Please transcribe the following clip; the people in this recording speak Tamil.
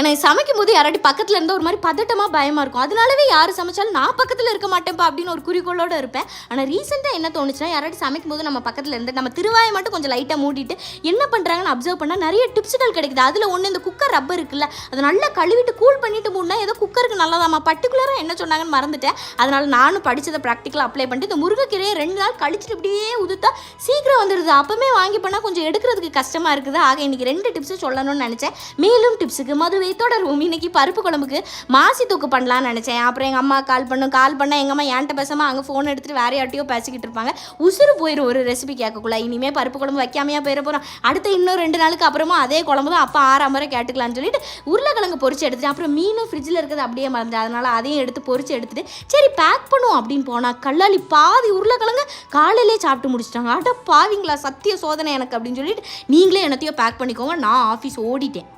எனக்கு சமைக்கும் போது யாராட்டி பக்கத்தில் இருந்தால் ஒரு மாதிரி பதட்டமாக பயமாக இருக்கும். அதனாலவே யார் சமைச்சாலும் நான் பக்கத்தில் இருக்க மாட்டேன்ப்பா அப்படின்னு ஒரு குறிக்கோளோட இருப்பேன். ஆனால் ரீசெண்டாக என்ன தோணுச்சுன்னா யாராட்டி சமைக்கும் போது நம்ம பக்கத்தில் இருந்து நம்ம திருவாயை மட்டும் கொஞ்சம் லைட்டாக மூடிட்டு என்ன பண்ணுறாங்கன்னு அப்சர்வ் பண்ணால் நிறைய டிப்ஸுகள் கிடைக்குது. அதில் ஒன்று இந்த குக்கர் ரப்பர் இருக்குல்ல அதை நல்லா கழுவிட்டு கூல் பண்ணிட்டு மூடினா ஏதோ குக்கருக்கு நல்லதாம்மா. பர்டிகுலராக என்ன சொன்னாங்கன்னு மறந்துட்டேன். அதனால் நானும் படித்ததை ப்ராக்டிக்கலாக அப்ளை பண்ணிட்டு இந்த முருங்கைக்கீரையை ரெண்டு நாள் கழிச்சிட்டு இப்படியே உதுத்தா சீக்கிரம் வந்துடுது அப்போவே வாங்கி பண்ணால் கொஞ்சம் எடுக்கிறதுக்கு கஷ்டமாக இருக்குது. ஆக இன்னைக்கு ரெண்டு டிப்ஸும் சொல்லணும்னு நினச்சேன். மேலும் டிப்ஸுக்கு மதுவை தொடர்வோம் இன்னைக்கு பருப்பு குழம்புக்கு மாசி தூக்கு பண்ணலாம்னு நினச்சேன். அப்புறம் எங்கள் அம்மா கால் பண்ணும் கால் பண்ணால் எங்கள் அம்மா என்கிட்ட பேசாமல் அங்கே ஃபோன் எடுத்துகிட்டு வேற யார்ட்டையோ பேசிக்கிட்டு இருப்பாங்க. உசுறு போயிடும் ஒரு ரெசிபி கேட்கக்குள்ள. இனிமேல் பருப்பு குழம்பு வைக்காமையாக போயிட போகிறோம் அடுத்த இன்னும் ரெண்டு நாளுக்கு அப்புறமா அதே குழம்பு தான் அப்போ ஆறாம் முறை கேட்டுக்கலாம்னு சொல்லிட்டு உருளைக்கிழங்கு பொறிச்சு எடுத்துட்டு அப்புறம் மீனும் ஃப்ரிட்ஜில் இருக்கிறது அப்படியே மறந்து அதனால் அதையும் எடுத்து பொறிச்சு எடுத்துட்டு சரி பேக் பண்ணுவோம் அப்படின்னு போனால் கல்லாளி பாதி உருளைக்கிழங்கு காலையிலே சாப்பிட்டு முடிச்சிட்டாங்க. அட பாவிங்களா சத்திய சோதனை எனக்கு அப்படின்னு சொல்லிட்டு நீங்களே என்னத்தையோ பேக் பண்ணிக்கோங்க. நான் ஆஃபீஸ் ஓடிட்டேன்.